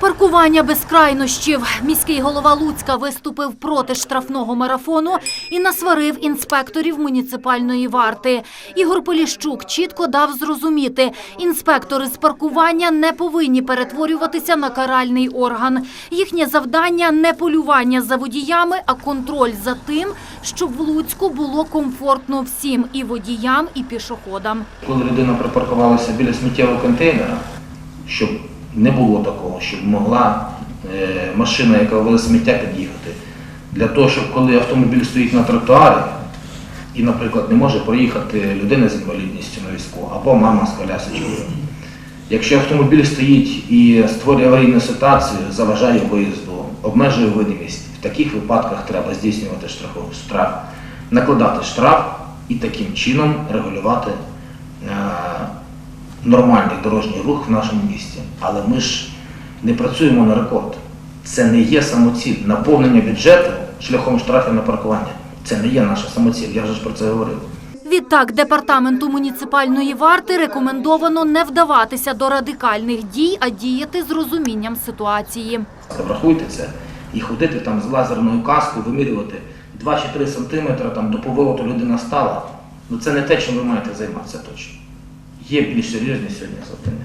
Паркування без крайнощів. Міський голова Луцька виступив проти штрафного марафону і насварив інспекторів муніципальної варти. Ігор Поліщук чітко дав зрозуміти, інспектори з паркування не повинні перетворюватися на каральний орган. Їхнє завдання не полювання за водіями, а контроль за тим, щоб в Луцьку було комфортно всім і водіям, і пішоходам. Коли людина припаркувалася біля сміттєвого контейнера, щоб не було такого, щоб могла е, машина, яка вела сміття, під'їхати. Для того, щоб коли автомобіль стоїть на тротуарі, і, наприклад, не може проїхати людина з інвалідністю на візку або мама з колясочкою. Якщо автомобіль стоїть і створює аварійну ситуацію, заважає виїзду, обмежує видимість, в таких випадках треба здійснювати штрафовий штраф, накладати штраф і таким чином регулювати е, нормальний дорожній рух в нашому місті. Але ми ж не працюємо на рекорд. Це не є самоціль. Наповнення бюджету шляхом штрафів на паркування. Це не є наша самоціль. Я вже ж про це говорив. Відтак, департаменту муніципальної варти рекомендовано не вдаватися до радикальних дій, а діяти з розумінням ситуації. Врахуйте це і ходити там з лазерною каскою, вимірювати 2 чи 3 сантиметри там, до повороту людина стала. Ну це не те, чим ви маєте займатися точно. Є більш серйозні сьогодні завдання.